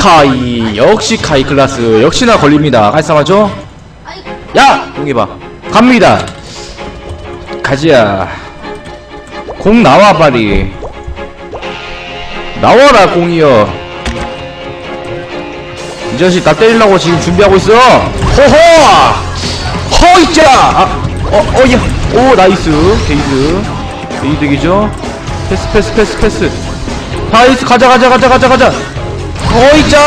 카이. 역시 카이 클라스. 역시나 걸립니다. 깔쌈하죠? 야! 공이 봐. 갑니다. 가지야. 공 나와 빨리. 나와라 공이여. 이 자식 나 때리려고 지금 준비하고 있어. 호호 허이자! 아, 어, 어, 야, 오, 나이스. 게이드. 게이드기죠? 패스 패스 패스 패스. 나이스 가자 가자 가자 가자 가자 어이자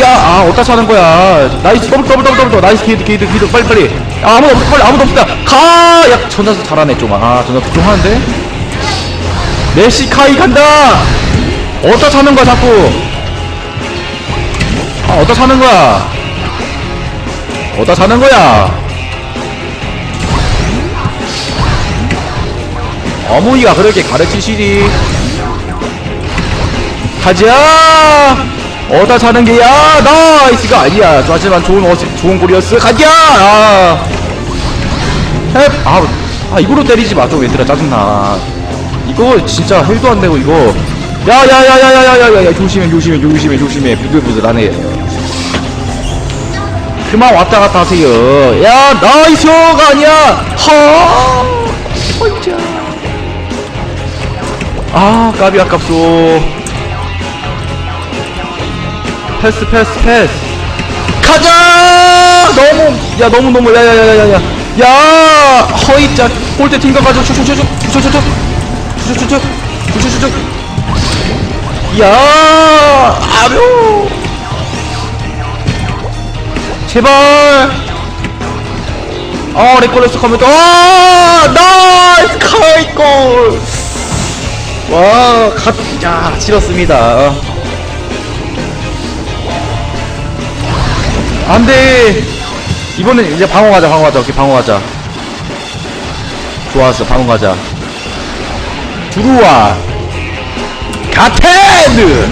야아 어디다 차는 거야? 나이스 더블 더블 더블 더블 나이스 게이드 게이드 게이드. 빨리 빨리. 아, 아무도 없어 빨리 아무도 없다. 가야 전자수 잘하네 좀아. 전자수 좀 하는데? 메시 카이 간다! 어디다 차는 거야 자꾸? 아 어디다 차는 거야? 어디다 차는 거야? 어머니가 그렇게 가르치시니. 가자 어디다 차는 게야? 나이스가 아니야. 하지만 좋은 어시, 좋은 골이었어. 가자 아. 헵. 아, 아 이거로 때리지 마좀 얘들아 짜증나. 이거 진짜 헬도 안 되고 이거. 야야야야야야야야 조심해 조심해 조심해 조심해. 부들부들하네. 그만 왔다 갔다 하세요. 야 나이스가 아니야. 허 혼자. 아 까비 아깝소 패스 패스 패스 가자 너무 야 너무 너무 야야야야야야 야 허이짜 골대 튕겨가지고 슛슛슛슛 슛슛슛 슛슛슛 슛슛슛 야 아뇨 제발 아 렉걸렸어 컴퓨터 아 나이스 카이골 와, 갓, 야, 치렀습니다. 안 돼. 이번엔 이제 방어 가자, 방어 가자. 오케이, 방어 가자. 좋았어, 방어 가자. 들어와. 가텐드!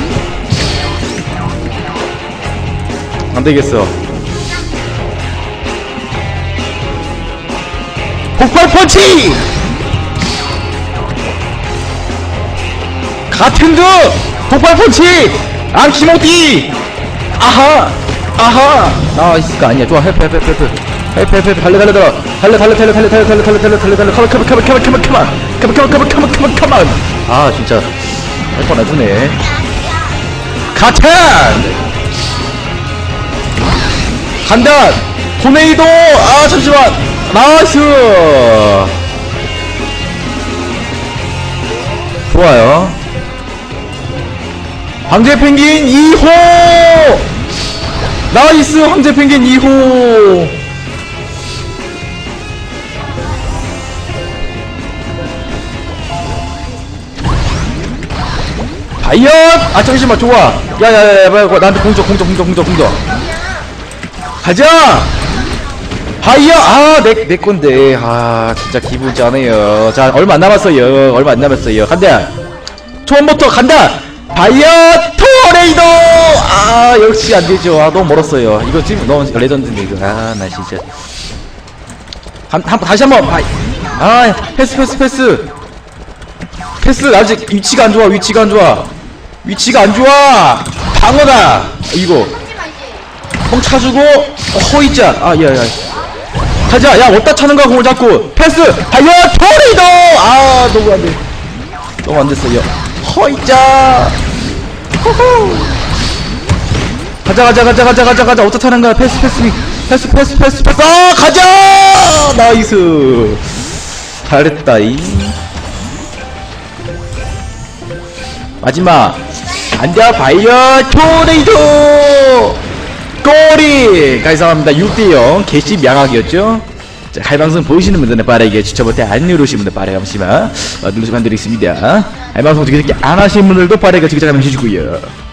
안 되겠어. 폭발 펀치! 가텐드 폭발 펀치 안키모티 아하 아하! 나이스가 아니야. 좋아 헬프 헬프 헬프 헬프 헬프 헬프 달려 달려 달려. 달려 달려 달려 달려 달려 달려 달려 달려 달려. 달려 컴온 컴온 컴온 컴온 컴온 컴온 컴온 컴온 컴온 컴온 컴온 아 진짜. 할 뻔해주네. 가텐 간다! 토네이도! 아 잠시만. 나이스! 좋아요. 황제 펭귄 2호! 나이스! 황제 펭귄 2호! 바이엇! 아 잠시만 좋아. 야야야야 빨리 나한테 공적 공적 공적 공적 공적 가자! 바이엇! 아내 내 건데. 아 진짜 기분 짠해요. 자 얼마 안 남았어요. 얼마 안 남았어요. 간다! 처음부터 간다! 바이어 토레이도 아 역시 안 되죠. 아 너무 멀었어요. 이거 지금 너무 레전드인데 이거. 아 나 진짜. 한, 한 다시 한번. 바이 아 패스 패스 패스. 패스 아직 위치가 안 좋아 위치가 안 좋아. 위치가 안 좋아. 방어다. 이거. 공 차주고 어, 허이자 아 야 야. 가자 야 어디다 차는 거야 공을 잡고. 패스! 바이어 토레이도! 아 너무 안 돼. 너무 안 됐어요. 허이자 호호 가자 가자 가자 가자 가자 가자. 어디다 타는 거야? 패스 패스 패스 패스 패스 패스. 아 가자! 나이스. 잘했다 이. 마지막. 안돼 바이어 토네이도 꼬리 감사합니다. 6대0 개씨 양악이었죠? 자, 할방송 보이시는 분들은 빠르게 버튼 안 누르시는 분들 빠르게 한번씩만. 어, 누르시면 드리겠습니다. 할방송 되게 안 하시는 분들도 빠르게 지금 해주시고요